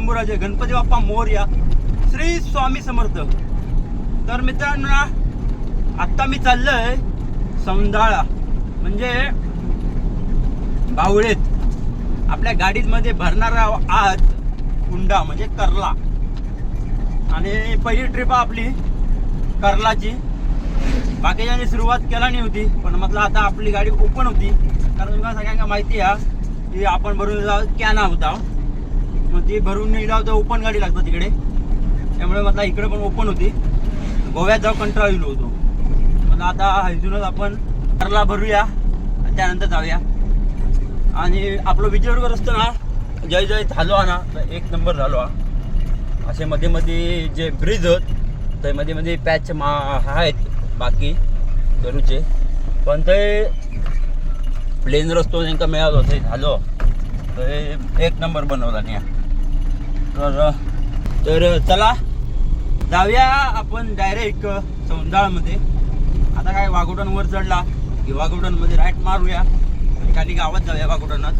शंभूराजे गणपती बाप्पा मोरया श्री स्वामी समर्थ. तर मित्रांनो आत्ता मी चाललोय सौंदाळा म्हणजे बावळेत. आपल्या गाडीमध्ये भरणारा आज कुंडा म्हणजे करला. आणि पहिली ट्रिप आपली करलाची. बाकीच्याने सुरुवात केला नाही होती पण म्हटलं आता आपली गाडी ओपन होती. कारण तुम्हाला सगळ्यांना माहिती आहे की आपण भरून कॅना होता. मग ती भरून नेला होता तर ओपन गाडी लागतं तिकडे. त्यामुळे मला इकडे पण ओपन होती. गोव्यात जाऊ कंटाळलेलो होतो. मग आता इथूनच आपण करला भरूया. आणि त्यानंतर जाऊया. आणि आपलं विजयवर्ग असतं ना जय जय झालो हा ना तर एक नंबर झालो हा. असे मध्ये मध्ये जे ब्रिज होत ते मध्ये मध्ये पॅच मा आहेत बाकी गरूचे. पण ते प्लेन रस्तो नेमका मिळालो ते झालो. तर एक नंबर बनवला नाही तर तर चला. जाऊया आपण डायरेक्ट सौंदाळमध्ये. आता काय वाघोटणवर चढला. की वाघोटणमध्ये राईट मारूया. आणि खाली गावात जाऊया वाघोटणात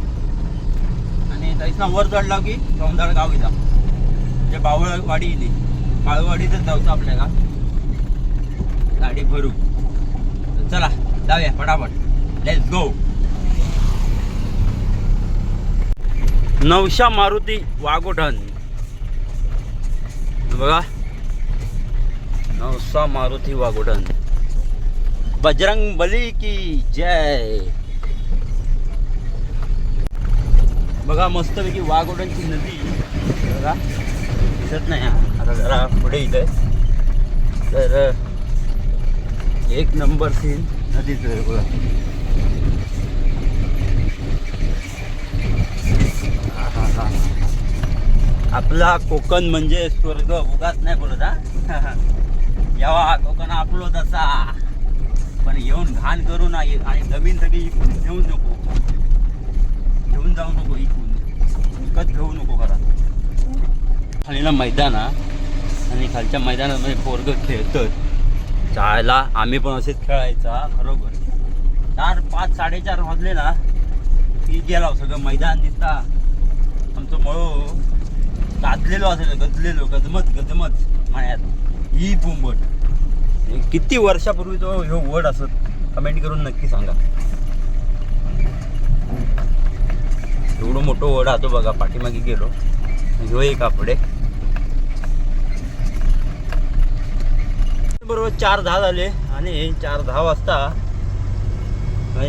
आणि तैसना वर चढला की सौंदाळ गाव येता म्हणजे बावळवाडी इथे. बावळवाडीतच जायचं आपल्याला. गाडी भरू. तर चला जाऊया फटाफट. लेट्स गो नवशा मारुती वाघोटण बघा. नवसा मारुती वाघोडन. बजरंग बली की जय. बघा मस्तपैकी वाघोडनची नदी. बघा दिसत नाही आता जरा पुढे इथे. तर एक नंबर सीन नदीचं बघा. आपला कोकण म्हणजे स्वर्ग उगाच नाही बोलत हा? यावा कोकण आपलो तसा. पण येऊन घाण करू नये आणि जमीन सगळी इकून घेऊन नको. घेऊन जाऊ नको इकून. विकत घेऊ नको घरात. खाली ना मैदान आणि खालच्या मैदानामध्ये पोरग खेळतं जायला आम्ही पण असेच खेळायचा खरोखर. चार पाच साडेचार वाजले ना की गेला हो सगळं मैदान दिसता. आमचं मळू गाजलेलो असेल गजलेलो गजमत गजमत म्हणत ही बुंबट किती वर्षापूर्वी तो ह्यो वर्ड असत कमेंट करून नक्की सांगा. एवढं मोठं वड हा बघा पाठीमागे गेलो. ह्यो एक आपडे. बरोबर चार दहा झाले आणि चार दहा वाजता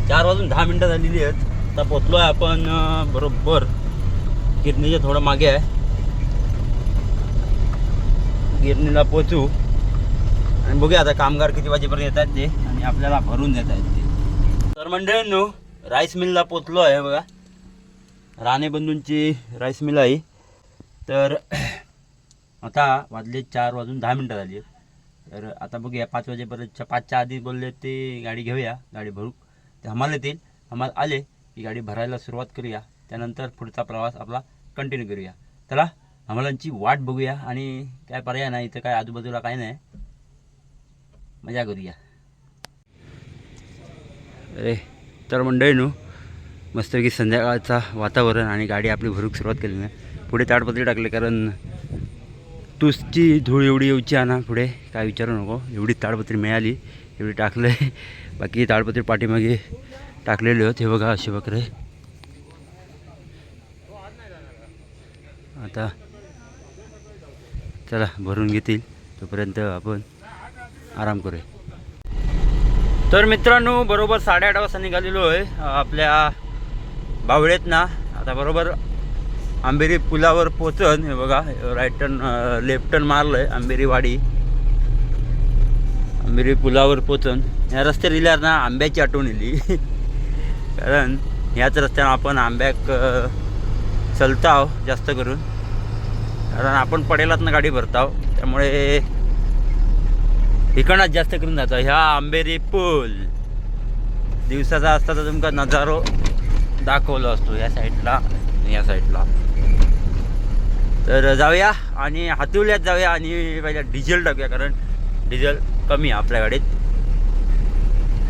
चार वाजून दहा मिनटं झालेली आहेत. आता पोचलो आहे आपण बरोबर गिरणीच्या थोडं मागे आहे. गिरणीला पोचू. आणि बघूया आता कामगार किती वाजेपर्यंत येत ते आणि आपल्याला भरून देत आहेत ते. तर मंडळींनो राईस मिलला पोचलो आहे बघा. राणेबंधूंची राईस मिल आहे. तर आता वाजले चार वाजून दहा मिनटं झाली तर आता बघूया पाच वाजेपर्यंत पाचच्या आधी बोलले ते गाडी घेऊया गाडी भरू. ते हमाला येतील हमाल आले की गाडी भरायला सुरुवात करूया. त्यानंतर पुढचा प्रवास आपला कंटिन्यू करूया. चला हमालांची वाट बघूया आणि काय पर्याय नाही इथं काय आजूबाजूला काय नाही. मजा करूया. अरे तर मंडळी नू मस्तपैकी संध्याकाळचा वातावरण आणि गाडी आपली भरूक सुरुवात केली नाही पुढे ताडपत्री टाकले कारण तुसची धूळ एवढी येऊची आहे ना पुढे काय विचारू नको. एवढी ताडपत्री मिळाली एवढी टाकलं आहे बाकी ताडपत्री पाठीमागे टाकलेले होते हे बघा असे बकरे. आता चला भरून घेतील. तोपर्यंत आपण आराम करूया. तर मित्रांनो बरोबर साडेआठ वाजता निघालेलो आहे आपल्या बावळेत ना. आता बरोबर आंबेरी पुलावर पोचन हे बघा राईट टर्न लेफ्ट टर्न मारलं आहे आंबेरी वाडी. आंबेरी पुलावर पोचन. या रस्त्यावर इल्यावर ना आंब्याची आठवण येली. कारण ह्याच रस्त्यानं आपण आंब्याक चलता आहो जास्त करून. कारण आपण पडेलात गाडी भरताव त्यामुळे इकडनंच जास्त करून जातो. ह्या आंबेरी पूल. दिवसाचा असता तर तुमका नजारो दाखवलो असतो या साईडला या साईडला. तर जाऊया आणि हातिवल्यात जाऊया आणि पहिल्या डिझेल टाकूया कारण डिझेल कमी आहे आपल्या गाडीत.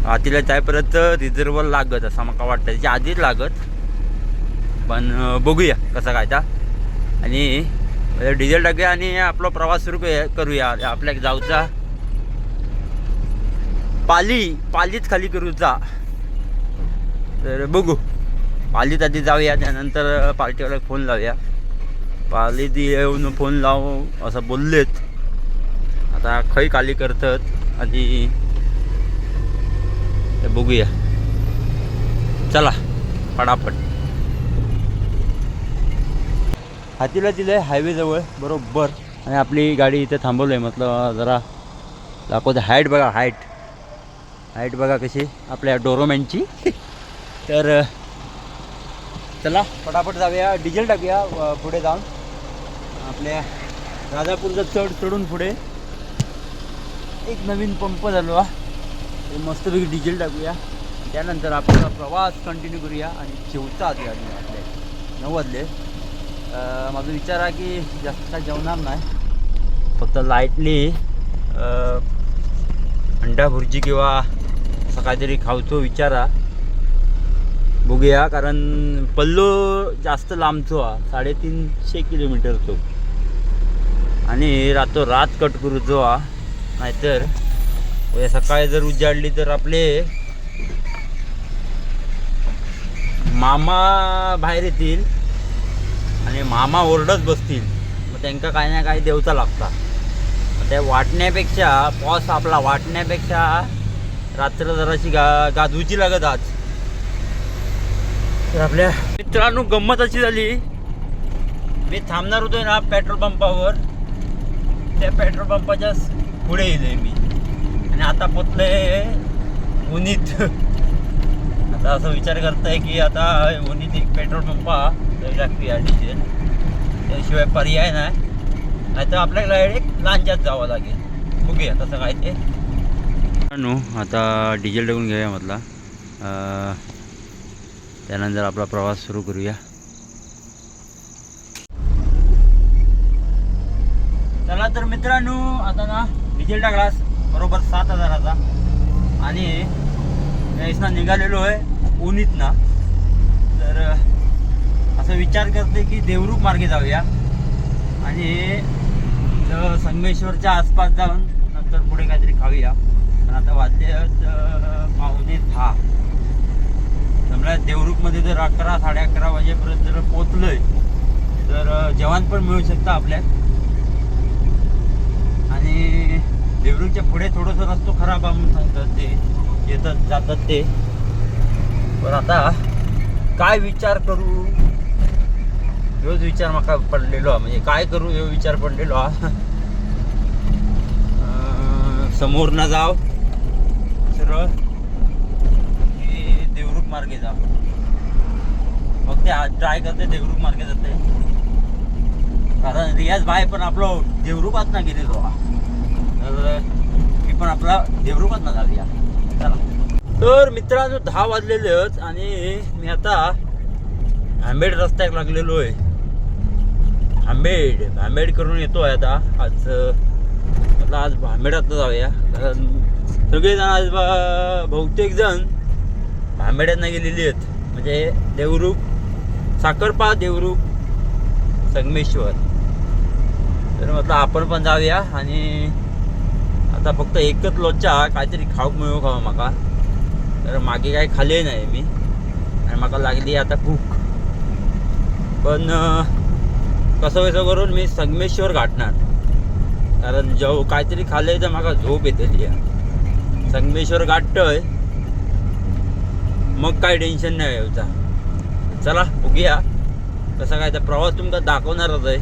हातीला जायपर्यंत रिझर्वर लागत असं मला वाटतं त्याच्या आधीच लागत. पण बघूया कसं काय ता आणि म्हणजे डिझेल टाकूया आणि आपला प्रवास सुरू करूया- आपल्या जाऊचा पाली पालीच खाली करूचा तर बघू. पालीत आधी जाऊया त्यानंतर पार्टीवाला फोन लावूया. पालीत येऊन फोन लावू असं बोललेत. आता खै खाली करतात आधी ते बघूया. चला फटाफट. हातीला दिलं आहे हायवेजवळ बरोबर. आणि आपली गाडी इथे थांबवलं आहे म्हटलं जरा दाखवते. हाईट बघा हाईट हाईट बघा कशी आपल्या डोरोमॅनची. तर चला पटापट जाऊया. डिझेल टाकूया पुढे जाऊन. आपल्या राजापूरचा चढ चढून पुढे. एक नवीन पंप झालो हा. ते मस्तपैकी डिझेल टाकूया. त्यानंतर आपला प्रवास कंटिन्यू करूया. आणि जेवता आधी आधी आपले नऊ वाजले. माझा विचार आहे की जास्त काय जेवणार नाही. फक्त लाईटली अंडा भुर्जी किंवा असं काहीतरी खाऊचो विचारा बघूया कारण पल्लो जास्त लांबचो हा साडेतीनशे किलोमीटरचो आणि रातो रात कट करूचो हा नाहीतर उद्या सकाळी जर उजाडली तर आपले मामा बाहेर येतील. आणि मामा ओरडत बसतील. मग त्यांना काय ना काय देवचा लागता ते त्या वाटण्यापेक्षा पॉस आपला वाटण्यापेक्षा रात्र जराशी गा गाजूची लागत आज. तर आपल्या मित्रांनो गंमत अशी झाली. मी थांबणार होतो ना पेट्रोल पंपावर. त्या पेट्रोल पंपाच्या पुढे येईल मी. आणि आता पोचले उनीत. आता असं विचार करताय की आता उनीत एक पेट्रोल पंपा टाकूया डिझेल त्याशिवाय पर्याय नाही. नाही तर आपल्याला एक लांच्यात जावं लागेल. बघूया तसं काय ते. नो आता डिझेल टाकून घेऊया म्हटला त्यानंतर आपला प्रवास सुरू करूया. चला तर मित्रांनो आता ना डिझेल टाकलास. बरोबर सात हजाराचा. आणि यायसना निघालेलो आहे उन्हीत ना. तर असं विचार करते की देवरूख मार्गे जाऊया. आणि संगमेश्वरच्या आसपास जाऊन नंतर पुढे काहीतरी खाऊया. पण आता वाद्य पाहुणे दहा त्यामुळे देवरूखमध्ये जर अकरा साडे अकरा वाजेपर्यंत जर पोचलोय तर जेवण पण मिळू शकतं आपल्या आणि देवरूखच्या पुढे थोडंसं रस्तो खराब आहे म्हणून सांगतात ते. येतात जातात ते. पण आता काय विचार करू? ह्योच विचार म्हाका पडलेलो हा. म्हणजे काय करू ह्यो विचार पडलेलो. हा. समोर ना जाव. सरळ. की देवरूख मार्गे जा मग ते ट्राय करते देवरूख मार्गे जाते कारण रियाज भाई पण आपलं देवरूपात ना गेलेलो. हा. तर मी पण आपला देवरूपात ना जाऊया. चला. तर मित्रांनो दहा वाजलेले आहेत आणि मी आता आंबेड रस्त्याक लागलेलो आहे. आंबेड भांबेड करून येतो आहे आता. आज आता म्हटलं आज भांबेडातनं जाऊया. कारण सगळेजण आज बा- बहुतेक जण भांबेड्यांना गेलेली आहेत. म्हणजे देवरूप साखरपा देवरूप संगमेश्वर. तर म्हटलं आपण पण जाऊया आणि आता फक्त एकच लोचा काहीतरी खाऊक मिळू खाऊ म्हाका तर मागे काही खाल्ले नाही मी. आणि म्हाका लागली आता भूक. पण कसं कसं करून मी संगमेश्वर गाठणार. कारण जेव्हा काहीतरी खाल्लंय तर मला झोप येतली संगमेश्वर गाठतोय मग काय टेन्शन नाही येऊचा चला बघूया. कसं काय तर प्रवास तुमका दाखवणारच आहे.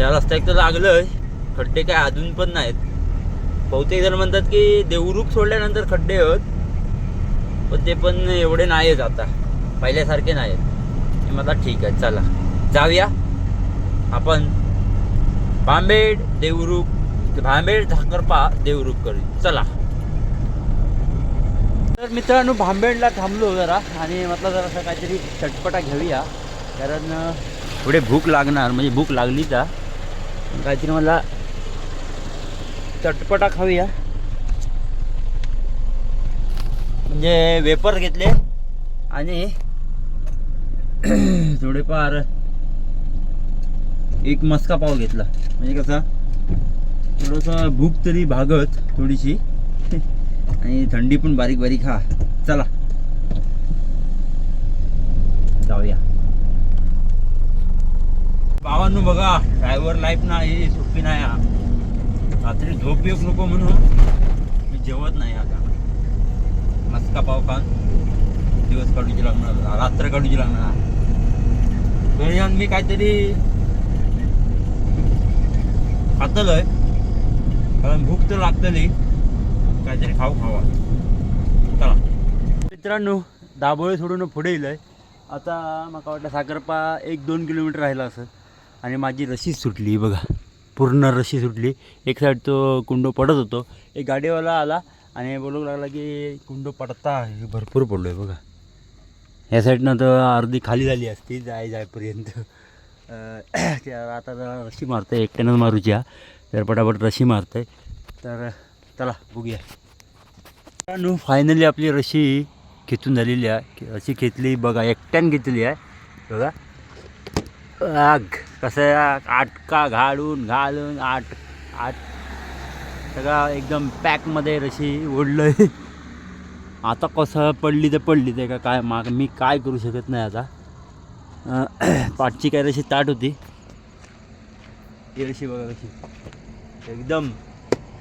या रस्त्या तर लागलंय खड्डे काय अजून पण नाहीत. बहुतेक जण म्हणतात की देवरूख सोडल्यानंतर खड्डे आहेत पण ते पण एवढे नाहीत आता. पहिल्यासारखे नाहीत आहेत मला ठीक आहे चला. जाऊया. आपण भांबेड देवरूप भांबेड झाकरपा देवरूप करू चला. तर मित्रांनो भांबेडला थांबलो जरा आणि म्हटलं जरा असं काहीतरी चटपटा घेऊया. कारण पुढे भूक लागणार म्हणजे भूक लागली का काहीतरी मला चटपटा खाऊया. म्हणजे वेपर घेतले आणि थोडेफार एक मस्का पाव घेतला. म्हणजे कसा थोडंसं भूक तरी भागत थोडीशी. आणि थंडी पण बारीक बारीक हा. चला. जाऊया. भावांनो बघा ड्रायव्हर लाईफ नाही सोपी नाही हा. रात्री झोप येऊ नको म्हणून मी जेवत नाही आता. मस्का पाव खान दिवस काढूची लागणार. रात्र काढूची लागणार. घरी जाऊन मी काहीतरी खातलोय. कारण भूक तर लागतली. काहीतरी खाऊ खावा. चला. मित्रांनो दाबोळे सोडून पुढे येयलंय आता मला वाटलं साखरपा एक दोन किलोमीटर राहिला असं. आणि माझी रशी सुटली बघा. पूर्ण रशी सुटली. एक साईड तो कुंडो पडत होतो. एक गाडीवाला आला आणि बोलू लागला की कुंडो पडता हे भरपूर पडलो आहे बघा. ह्या साईडनं तर अर्धी खाली झाली असती जाय जायपर्यंत. अं, आता जरा रशी मारतं एकट्यानंच मारूची हा तर पटापट रशी मारतंय. तर चला बघूया. मित्रांनो फायनली आपली रशी खेचून झालेली आहे. रशी खेचली बघा एकट्यानं घेतली आहे. बघा. आग कसं आहे, आटका घालून घालून आट आट सगळा एकदम पॅकमध्ये रशी ओढलं आहे आता कसं पडली तर पडली ते का काय माग मी काय करू शकत नाही आता. पाठची काय तशी ताट होती. ही बघा कशी. एकदम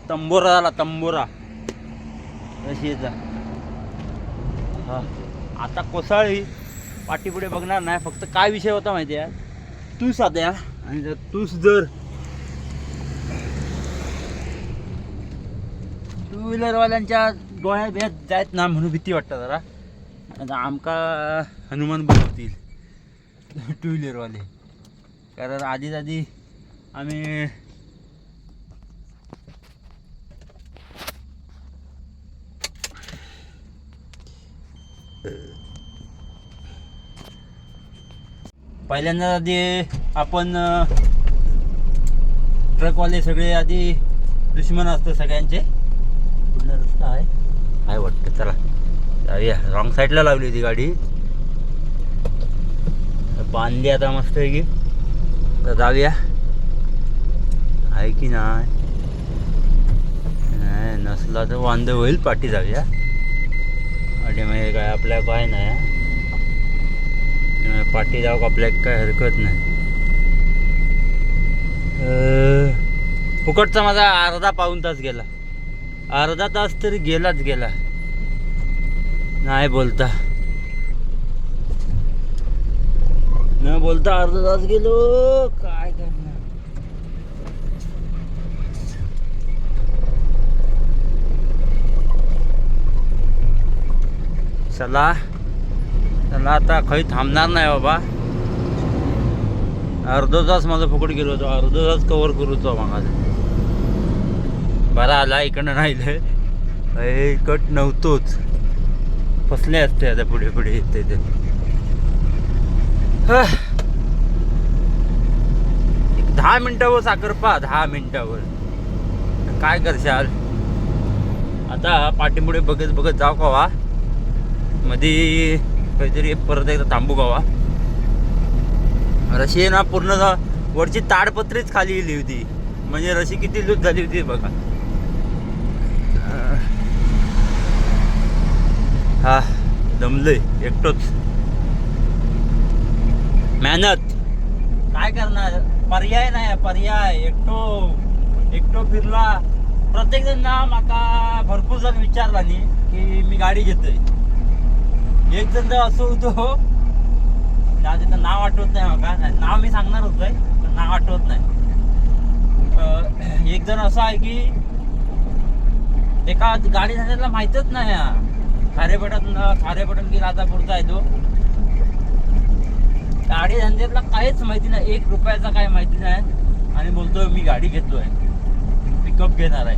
तंबोरा झाला तंबोरा. रशीचा हा. आता कोसळली पाठीपुढे बघणार नाही फक्त काय विषय होता माहिती आहे? तूस आता आणि जर तूस जर टू व्हीलरवाल्यांच्या डोळ्यात बिळ्यात जायत ना म्हणून भीती वाटतं जरा. आता आमका हनुमान बनवतील टू व्हीलरवाले. कारण आधीच आधी आम्ही पहिल्यांदा आधी आपण ट्रकवाले सगळे आधी दुश्मन असतं सगळ्यांचे. पुढला रस्ता आहे? काय वाटतं? चला. जाऊया रॉंग साईडला लावली होती गाडी. बांधली आता मस्त आहे की तर जाऊया. आहे की नाही? नसला तर वांद होईल पाठी जाऊया. पाठी म्हणजे काय आपल्या काय नाही. हा. पाठी जाऊ आपल्या काय हरकत नाही. फुकटचा माझा अर्धा पाऊन तास गेला. अर्धा तास तरी गेलाच गेला. नाही बोलता. न बोलता अर्धा तास गेलो. काय करणार? चला. चला आता काही थांबणार नाही बाबा. अर्धा तास माझा फुकट गेलो होतो. अर्धा तास कवर करू तो मागा बरा आला इकडनं राहिलं. कट नव्हतोच. फसले असते आता पुढे पुढे येते ते. एक दहा मिनटावर साखरपा दहा मिनिटावर. काय करशाल? आता पाठीपुढे बघत बघत जाऊ का वा? मध्ये काहीतरी परत एकदा थांबू गावा रशी ना पूर्ण वरची ताडपत्रीच खाली गेली होती. म्हणजे रशी किती लूज झाली होती बघा. हा दमलोय एकटोच. मेहनत. काय करणार? पर्याय नाही पर्याय. एकटो एकटो फिरला. प्रत्येक जण ना माका भरपूर जण विचारला नी की मी गाडी घेतोय. एक जण जर असो होतो. त्या तिथं नाव आठवत नाही माका. नाही, नाव मी सांगणार होतोय पण नाव आठवत नाही. एक जण असं आहे की एका गाडी झाल्याला माहीतच नाही हा. खारेपटन खारेपटन की राजापूरचा आहे तो गाडी धंद्यातला काहीच माहिती नाही एक रुपयाचा काय माहिती नाही. आणि बोलतोय मी गाडी घेतोय. पिकअप घेणार आहे.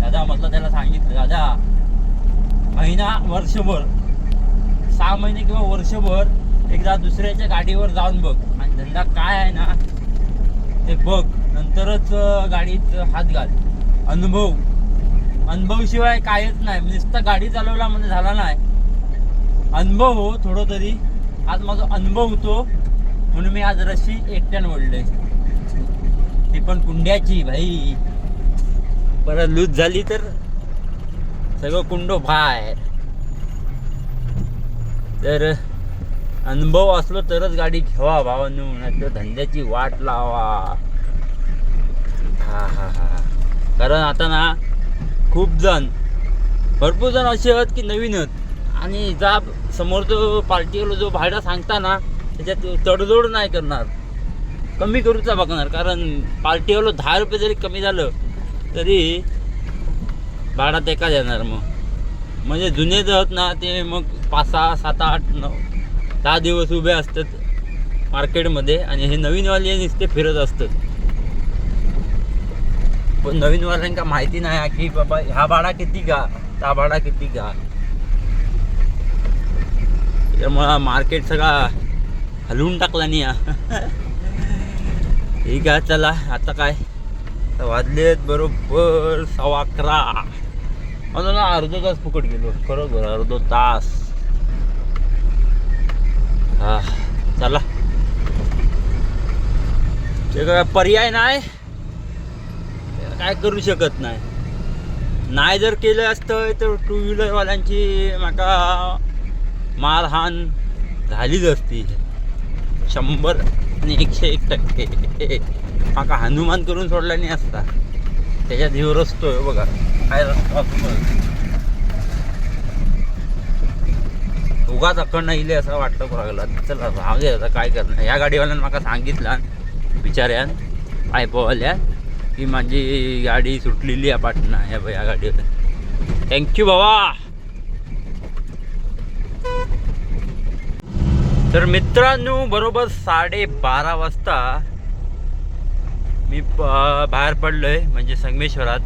दादा म्हटलं त्याला सांगितलं दादा महिना वर्षभर सहा महिने किंवा वर्षभर एकदा दुसऱ्याच्या गाडीवर जाऊन बघ. आणि धंदा काय आहे ना ते बघ. नंतरच गाडीत हात घाल. अनुभव. अनुभवशिवाय काहीच नाही. म्हणजे नुसतं गाडी चालवला म्हणजे झाला नाही. अनुभव हो थोडं तरी. आज माझा अनुभव होतो म्हणून मी आज रशी एकट्यानं ओढले ती पण कुंड्याची भाई. परत लूज झाली तर सगळं कुंडो बाहेर. तर अनुभव असलो तरच गाडी घ्यावा भावांनो नाही तर धंद्याची वाट लावा. हा हा हा. कारण आता ना खूप जण. भरपूर जण असे आहेत की नवीन आहेत. आणि जा समोर जो पार्टीवाला जो भाडा सांगता ना त्याच्यात तडजोड नाही करणार. कमी करूचा बघणार. कारण पार्टीवाला दहा रुपये जरी कमी झालं तरी भाडा ते का देणार मग? म्हणजे जुने जे आहेत ना ते मग पाच सहा सात आठ नऊ दहा दिवस उभे असतात मार्केटमध्ये आणि हे नवीनवाले नुसते फिरत असतात. पण नवीन वर्षांका माहिती नाही की बाबा हा भाडा किती का त्या भाडा किती का त्यामुळं मार्केट सगळा हलवून टाकला नाही ठीक आहे चला आता काय? आता वाजलेत बरोबर सव्वा अकरा. म्हणून ना अर्धा तास फुकट गेलो बरोबर अर्धा तास. हा चला. ते काय पर्याय नाही? काय करू शकत नाही. नाही जर केलं असतं तर टू व्हीलरवाल्यांची माका मारहाण झालीच असती. शंभर आणि एकशे एक टक्के. माका हनुमान करून सोडला नाही असता. त्याच्यात हिव रस्तो आहे बघा. काय रस्तो असतो. उगाच अखंड इले असं वाटलं करू लागला चला राहू दे आता काय करणार. या गाडीवाल्यानं माका सांगितलं बिचाऱ्यान पायपवाल्या की माझी गाडी सुटलेली आहे पाटणा या या गाडीवर. थँक्यू बाबा. तर मित्रांनो बरोबर साडेबारा वाजता मी प- बाहेर पडलोय म्हणजे संगमेश्वरात.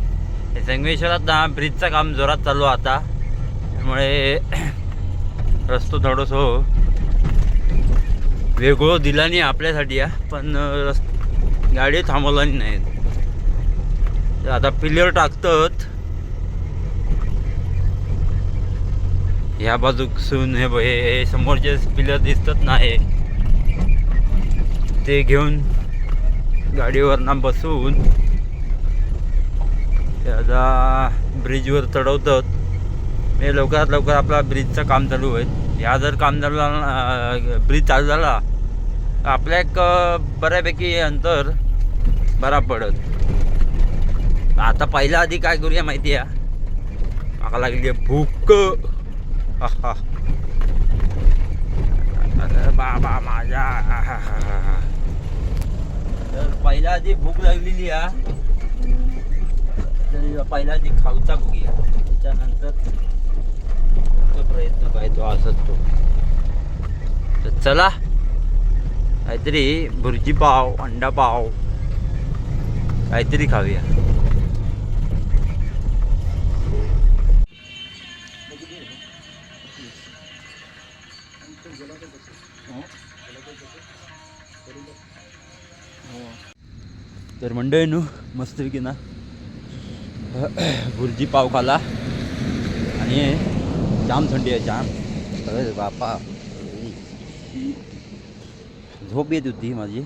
संगमेश्वरात ना ब्रिजचं काम जोरात चालू आता. त्यामुळे रस्तो थोडंसं वेगळं दिला नाही आपल्यासाठी या पण रस् गाडी थांबवला नाही आता पिलर टाकतात. ह्या बाजूसून हे हे समोरचे पिलर दिसतात नाही ते घेऊन गाडीवर ना बसून ते आता ब्रिजवर चढवतात. हे लवकरात लवकर आपला ब्रिजचं काम चालू होईल. ह्या जर काम चालू झाला ब्रिज चालू झाला तर आपल्या एक बऱ्यापैकी अंतर बरा पडत आता पहिल्या आधी काय करूया माहिती आहे? माका लागली आहे भूक. अरे बाबा माझ्या. तर पहिल्या आधी भूक लागलेली आहे. तर आधी खाऊचा बघूया. त्याच्यानंतर प्रयत्न काय तो असत तो. तर चला. काहीतरी भुर्जी पाव अंडा पाव काहीतरी खाऊया. तर मंडळीनू मस्तपैकी ना भुर्जी पाव खाला. आणि जाम थंडी आहे जाम. अरे बापा. झोप येत होती माझी.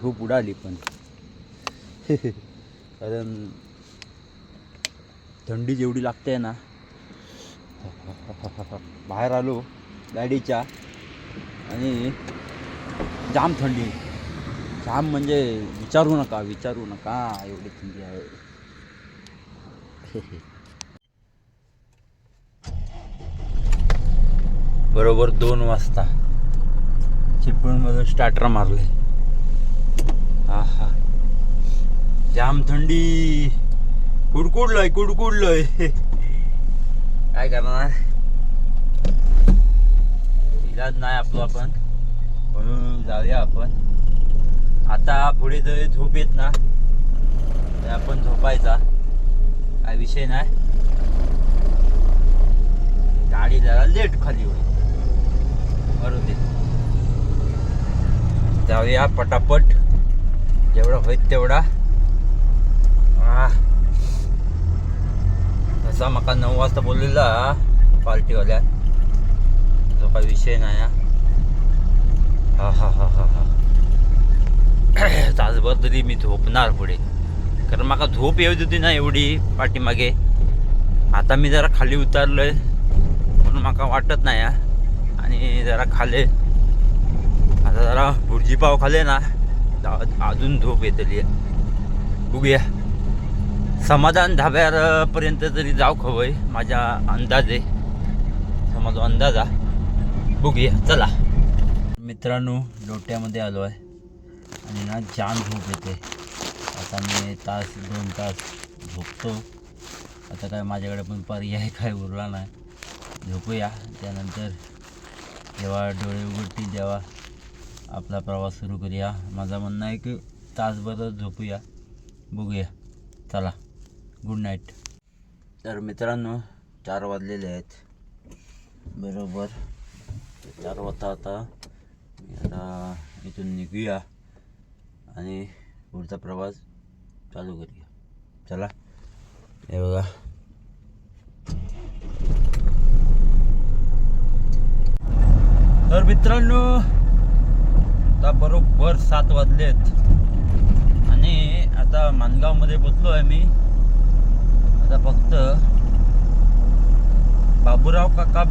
झोप उडाली पण. कारण थंडी जेवढी लागते ना बाहेर आलो गाडीच्या. आणि जाम थंडी. जाम म्हणजे विचारू नका विचारू नका एवढी थंडी आहे. बरोबर दोन वाजता. चिपळूणमधून स्टार्टर मारले. हा हा जाम थंडी. कुडकुडलोय कुडकुडलोय. काय करणार? इलाज नाही आपलं आपण म्हणून जाऊया आपण. आता पुढे जर झोप येत ना तर आपण झोपायचा. काय विषय नाही. गाडी जरा लेट खाली होईल. बरोबर दे. जाऊया पटापट. जेवढा होईल तेवढा. तसा मका नऊ वाजता बोललेला पार्टीवाल्या. तो काही विषय नाही हा हा हा हा हा. तासभर तरी मी झोपणार पुढे. कारण माका झोप येत होती ना एवढी पाठीमागे. आता मी जरा खाली उतरलोय म्हणून मला वाटत नाही हा. आणि जरा खाले. आता जरा भुर्जीपाव खाले ना. अजून झोप येतली. बघूया. समाधान धाब्यापर्यंत तरी जाऊ खवय माझ्या अंदाजे. हा माझा अंदाज हा. बघूया. चला. मित्रांनो लोट्यामध्ये आलो आहे आणि ना जाम झोप येते. आता मी तास दोन तास झोपतो. आता काय माझ्याकडे पण पर्याय काय उरला नाही. झोपूया. त्यानंतर जेव्हा डोळे उघडतील तेव्हा आपला प्रवास सुरू करूया. माझं म्हणणं आहे की तासभरच झोपूया. बघूया. चला. गुड नाईट तर मित्रांनो चार वाजलेले आहेत. बरोबर. चार वाजता आता मी आता इथून निघूया. आणि पुढचा प्रवास चालू करूया. चला. हे बघा. तर मित्रांनो आता बरोबर सात वाजलेत. आणि आता मानगावमध्ये पोचलो आहे मी. आता फक्त बाबूराव काका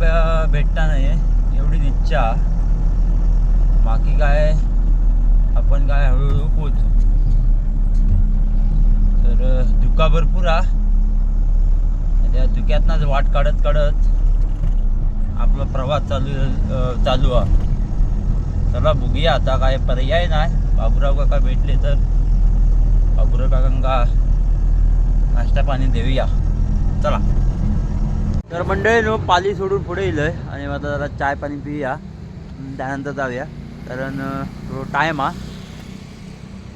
भेटता नाही एवढीच इच्छा. बाकी काय? आपण काय हळूहळू पोहोचू. तर धुका भरपूर हा. त्या धुक्यातनंच वाट काढत काढत आपला प्रवास चालू चालू हा. चला बघूया आता काय पर्याय नाही. बाबुराव काका भेटले तर. बाबुराव काकांका नाश्ता पाणी देऊया. चला. तर मंडळी नो पाली सोडून पुढे येलोय. आणि आता जरा चाय पाणी पिऊया. त्यानंतर जाऊया. कारण थोडं टाईम हा.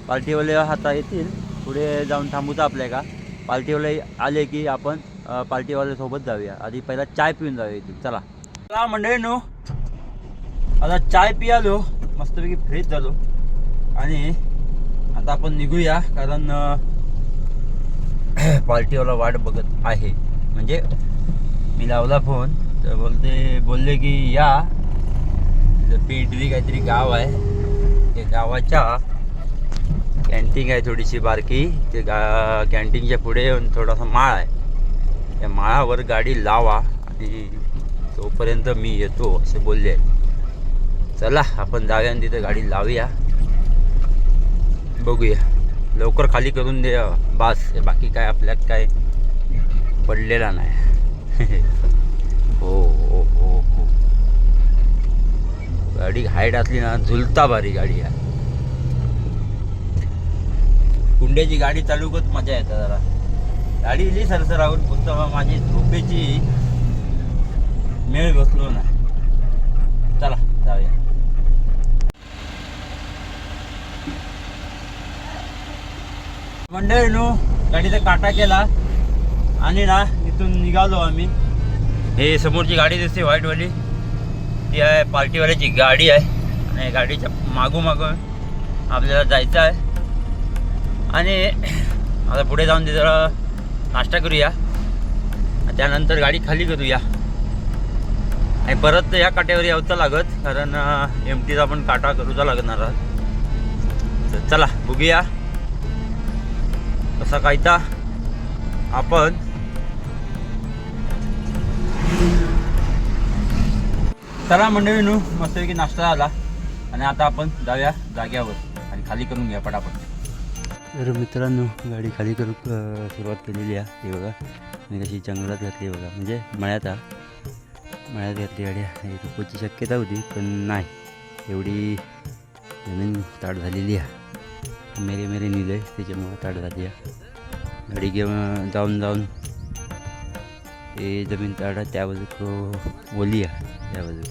पार्टीवाले आता येतील. पुढे जाऊन थांबूचा आपल्या का पार्टीवाले आले की आपण अं, पार्टीवाल्यासोबत जाऊया. आधी पहिला चाय पिऊन जाऊया येतील चला. चला मंडळी नो आता चाय पियालो. मस्तपैकी फ्रेश झालो. आणि आता आपण निघूया. कारण पार्टीवाला वाट बघत आहे. म्हणजे मी लावला फोन तर बोलते बोलले की या. तिथं काहीतरी गाव आहे. त्या गावाच्या कॅन्टीन आहे थोडीशी बारकी. ते गा कॅन्टीनच्या पुढे येऊन थोडासा माळ आहे. त्या माळावर गाडी लावा आणि तोपर्यंत मी येतो असे बोलले चला आपण जाऊया आणि तिथं गाडी लावूया. बघूया. लवकर खाली करून दे बास. हे बाकी काय आपल्यात काय पडलेला नाही हो हो हो हो गाडी हाईट असली ना झुलता भारी गाडी आहे. कुंड्याची गाडी चालूकच मजा येते जरा. गाडी इली सरसरावून फक्त माझी झोपेची मेळ बसलो ना. चला जाऊया. मंडळी नो गाडीचा काटा केला आणि ना इथून निघालो आम्ही. हे समोरची गाडी दिसते व्हाईटवाली. ती आहे पार्टीवाल्याची गाडी आहे आणि गाडीच्या मागोमागं आपल्याला जायचं आहे. आणि आता पुढे जाऊन ते जरा नाश्ता करूया. त्यानंतर गाडी खाली करूया. आणि परत या काट्यावर यावचं लागत कारण एम टीचा पण काटा करूचा लागणार तर चला बघूया. कसा कायता आपण चला मंडळी नू मस्तपैकी नाश्ता झाला. आणि आता आपण जाऊया जाग्यावर आणि खाली करून घ्या पटापट. तर मित्रांनो गाडी खाली करू सुरुवात केलेली आहे. हे बघा आणि कशी जंगलात घातली बघा. म्हणजे मळ्यात आ मळ्यात घातली गाडी आणि रुपयाची शक्यता होती पण नाही. एवढी जमीन ताट झालेली आहे. मेरे मेरे निघे त्याच्यामुळं ताट झाली आहे. गाडी घेऊन जाऊन जाऊन ते जमीन ताट आहे त्या ओली आहे. या बाजू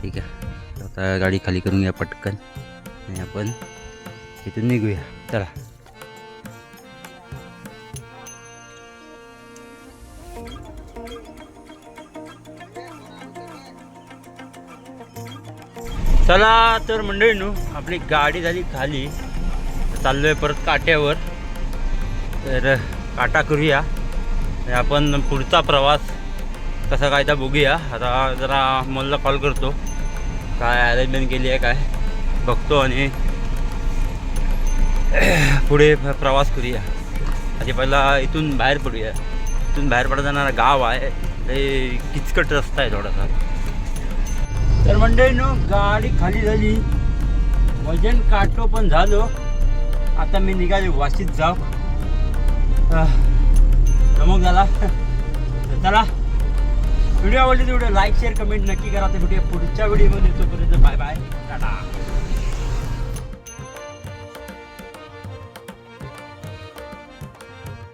ठीक आहे. आता गाडी खाली करून घ्या पटकन. आणि आपण इथून निघूया. चला. चला तर मंडळी नू आपली गाडी झाली खाली. चाललो आहे परत काट्यावर. तर काटा करूया. आणि आपण पुढचा प्रवास कसं काय तर बघूया आता जरा मला कॉल करतो. काय अरेंजमेंट केली आहे काय? बघतो आणि पुढे प्रवास करूया. आधी पहिला इथून बाहेर पडूया. इथून बाहेर पडत जाणारा गाव आहे. ते किचकट रस्ता आहे थोडासा. तर म्हणजे नो गाडी खाली झाली. वजन काटलो पण झालो. आता मी निघाले वाशीत जाऊ. आह, झाला. चला. व्हिडिओ आवडली तर व्हिडिओ लाईक शेअर कमेंट नक्की करा. तर व्हिडिओ पुढच्या व्हिडिओमध्ये. तोपर्यंत बाय बाय. टाटा.